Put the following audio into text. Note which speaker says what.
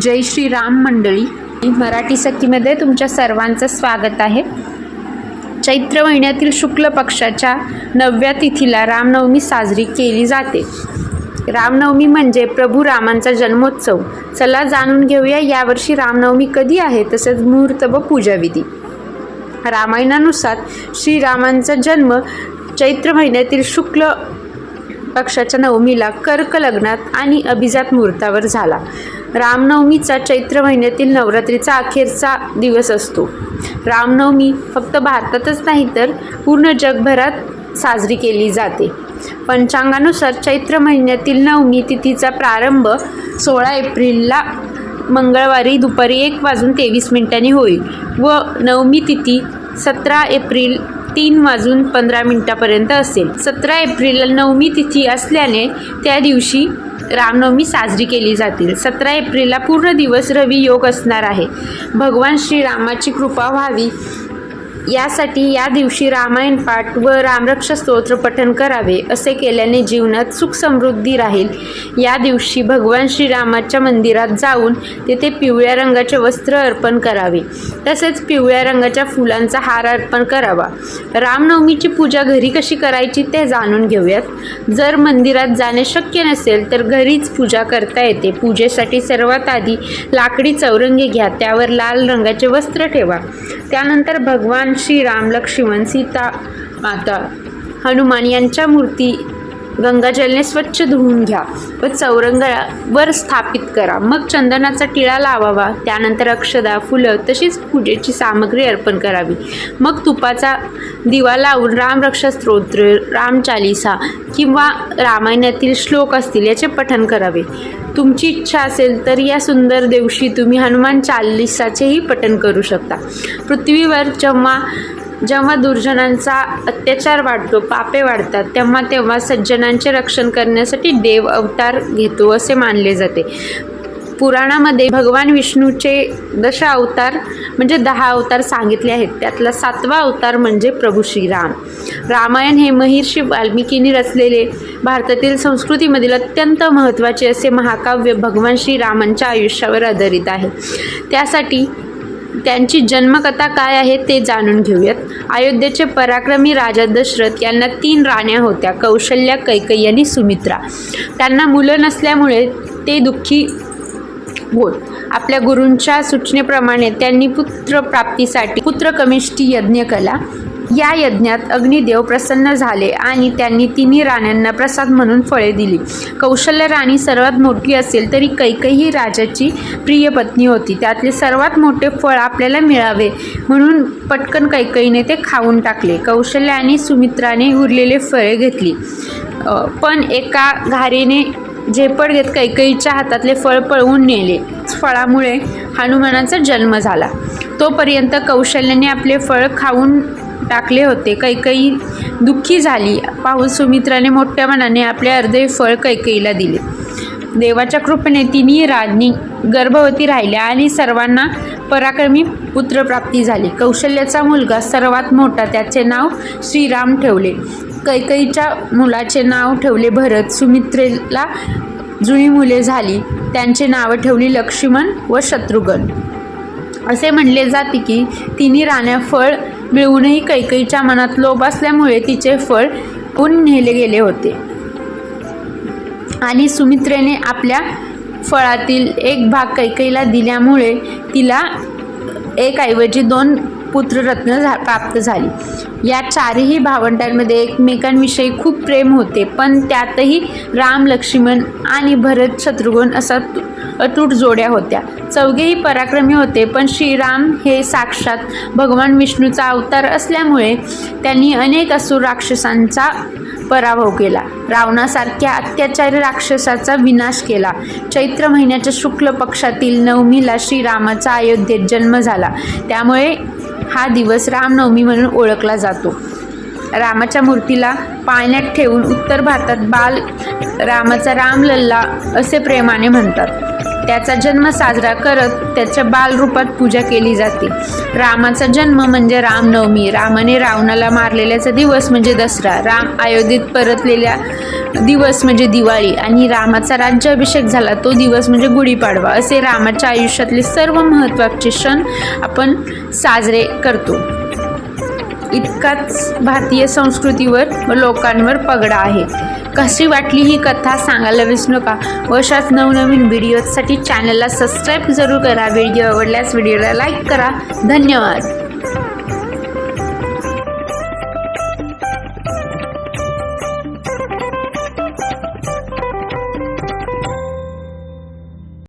Speaker 1: जय श्री राम मंडळी. मराठी सखीमध्ये तुमच्या सर्वांचं स्वागत आहे. चैत्र महिन्यातील शुक्ल पक्षाच्या नवव्या तिथीला रामनवमी साजरी केली जाते. रामनवमी म्हणजे प्रभू रामांचा जन्मोत्सव. चला जाणून घेऊया यावर्षी रामनवमी कधी आहे तसेच मुहूर्त व पूजाविधी. रामायणानुसार श्रीरामांचा जन्म चैत्र महिन्यातील शुक्ल पक्षाच्या नवमीला कर्क लग्नात आणि अभिजात मुहूर्तावर झाला. रामनवमीचा चैत्र महिन्यातील नवरात्रीचा अखेरचा दिवस असतो. रामनवमी फक्त भारतातच नाही तर पूर्ण जगभरात साजरी केली जाते. पंचांगानुसार चैत्र महिन्यातील नवमी तिथीचा प्रारंभ सोळा एप्रिलला मंगळवारी दुपारी एक वाजून तेवीस मिनिटांनी होईल व नवमी तिथी सतरा एप्रिल तीन वाजून पंधरा मिनिटापर्यंत असेल. सतरा एप्रिलला नवमी तिथी असल्याने त्या दिवशी रामनवमी साजरी केली जातील. सतरा एप्रिलला पूर्ण दिवस रवी योग असणार आहे. भगवान श्रीरामाची कृपा व्हावी. यासाठी या दिवशी रामायण पाठ व रामरक्ष स्तोत्र पठण करावे असे केल्याने जीवनात सुख समृद्धी राहील. या दिवशी भगवान श्रीरामाच्या मंदिरात जाऊन तेथे पिवळ्या रंगाचे वस्त्र अर्पण करावे. तसेच पिवळ्या रंगाच्या फुलांचा हार अर्पण करावा. रामनवमीची पूजा घरी कशी करायची ते जाणून घेऊयात. जर मंदिरात जाणे शक्य नसेल तर घरीच पूजा करता येते. पूजेसाठी सर्वात आधी लाकडी चौरंगी घ्या त्यावर लाल रंगाचे वस्त्र ठेवा. त्यानंतर भगवान श्रीराम लक्ष्मण सीता माता हनुमान यांच्या मूर्ती गंगाजलने स्वच्छ धुवून घ्या. व चौरंगावर स्थापित करा. मग चंदनाचा टिळा लावावा. त्यानंतर अक्षदा फुलं तशीच पूजेची सामग्री अर्पण करावी. मग तुपाचा दिवा लावून रामरक्षा स्तोत्र रामचालिसा किंवा रामायणातील श्लोक असतील याचे पठण करावे. तुमची इच्छा असेल तर या सुंदर दिवशी तुम्ही हनुमान चालिसाचेही पठण करू शकता. पृथ्वीवर जेव्हा जेव्हा दुर्जनांचा अत्याचार वाढतो पापे वाढतात तेव्हा तेव्हा सज्जनांचे रक्षण करण्यासाठी देव अवतार घेतो असे मानले जाते. पुराणामध्ये भगवान विष्णूचे दश अवतार म्हणजे दहा अवतार सांगितले आहेत. त्यातला सातवा अवतार म्हणजे प्रभू श्रीराम. रामायण हे महिर्षी वाल्मिकींनी रचलेले भारतातील संस्कृतीमधील अत्यंत महत्त्वाचे असे महाकाव्य भगवान श्रीरामांच्या आयुष्यावर आधारित आहे. त्यासाठी त्यांची जन्मकथा काय आहे ते जाणून घेऊयात. अयोध्येचे पराक्रमी राजा दशरथ यांना तीन राण्या होत्या कौशल्या कैकई आणि सुमित्रा. त्यांना मुलं नसल्यामुळे ते दुःखी होत. आपल्या गुरूंच्या सूचनेप्रमाणे त्यांनी पुत्रप्राप्तीसाठी पुत्रकमिष्ठी यज्ञ कला या यज्ञात अग्निदेव प्रसन्न झाले आणि त्यांनी तिन्ही राण्यांना प्रसाद म्हणून फळे दिली. कौशल्य राणी सर्वात मोठी असेल तरी कैकई ही राजाची प्रिय पत्नी होती. त्यातले सर्वात मोठे फळ आपल्याला मिळावे म्हणून पटकन कैकईने ते खाऊन टाकले. कौशल्य आणि सुमित्राने उरलेले फळे घेतली. पण एका घारीने झेपड घेत कैकईच्या हातातले फळ पळवून नेले. फळामुळे हनुमानाचा जन्म झाला. तोपर्यंत कौशल्याने आपले फळ खाऊन टाकले होते. कैकई दुःखी झाली. पाहून सुमित्राने मोठ्या मनाने आपले अर्धे फळ कैकईला दिले. देवाच्या कृपेने तिन्ही राणी गर्भवती राहिल्या आणि सर्वांना पराक्रमी पुत्रप्राप्ती झाली. कौशल्याचा मुलगा सर्वात मोठा त्याचे नाव श्रीराम ठेवले. कैकईच्या मुलाचे नाव ठेवले भरत. सुमित्रेला जुळी मुले झाली. त्यांचे नावं ठेवली लक्ष्मण व शत्रुघ्न. असे म्हणले जाते की तिन्ही राण्या फळ मिळूनही कैकईच्या मनात लोभ असल्यामुळे तिचे फळ ऊन नेले गेले होते. आणि सुमित्रेने आपल्या फळातील एक भाग कैकईला दिल्यामुळे तिला एक ऐवजी दोन पुत्ररत्न झा प्राप्त झाली. या चारही भावंडांमध्ये एकमेकांविषयी खूप प्रेम होते पण त्यातही राम लक्ष्मण आणि भरत शत्रुघ्न असा अतूट जोड्या होत्या. चौघेही पराक्रमी होते पण श्रीराम हे साक्षात भगवान विष्णूचा अवतार असल्यामुळे त्यांनी अनेक असुर राक्षसांचा पराभव केला. रावणासारख्या अत्याचारी राक्षसाचा विनाश केला. चैत्र महिन्याच्या शुक्ल पक्षातील नवमीला श्रीरामाचा अयोध्येत जन्म झाला. त्यामुळे हा दिवस रामनवमी म्हणून ओळखला जातो. रामाच्या मूर्तीला पाळण्यात ठेवून उत्तर भारतात बाल रामाचा रामलल्ला असे प्रेमाने म्हणतात. त्याचा जन्म साजरा करत त्याच्या बालरूपात पूजा केली जाते. रामाचा जन्म म्हणजे रामनवमी. रामाने रावणाला मारलेल्याचा दिवस म्हणजे दसरा. राम अयोध्येत परतलेल्या दिवस म्हणजे दिवाळी आणि रामाचा राज्याभिषेक झाला तो दिवस म्हणजे गुढीपाडवा असे रामाच्या आयुष्यातले सर्व महत्त्वाचे क्षण आपण साजरे करतो. इतकाच भारतीय संस्कृतीवर व लोकांवर पगडा आहे. कशी वाटली ही कथा सांगायला विसरू नका. व अशाच नवनवीन व्हिडिओसाठी चॅनलला सबस्क्राईब जरूर करा. व्हिडिओ आवडल्यास व्हिडिओला लाईक करा. धन्यवाद.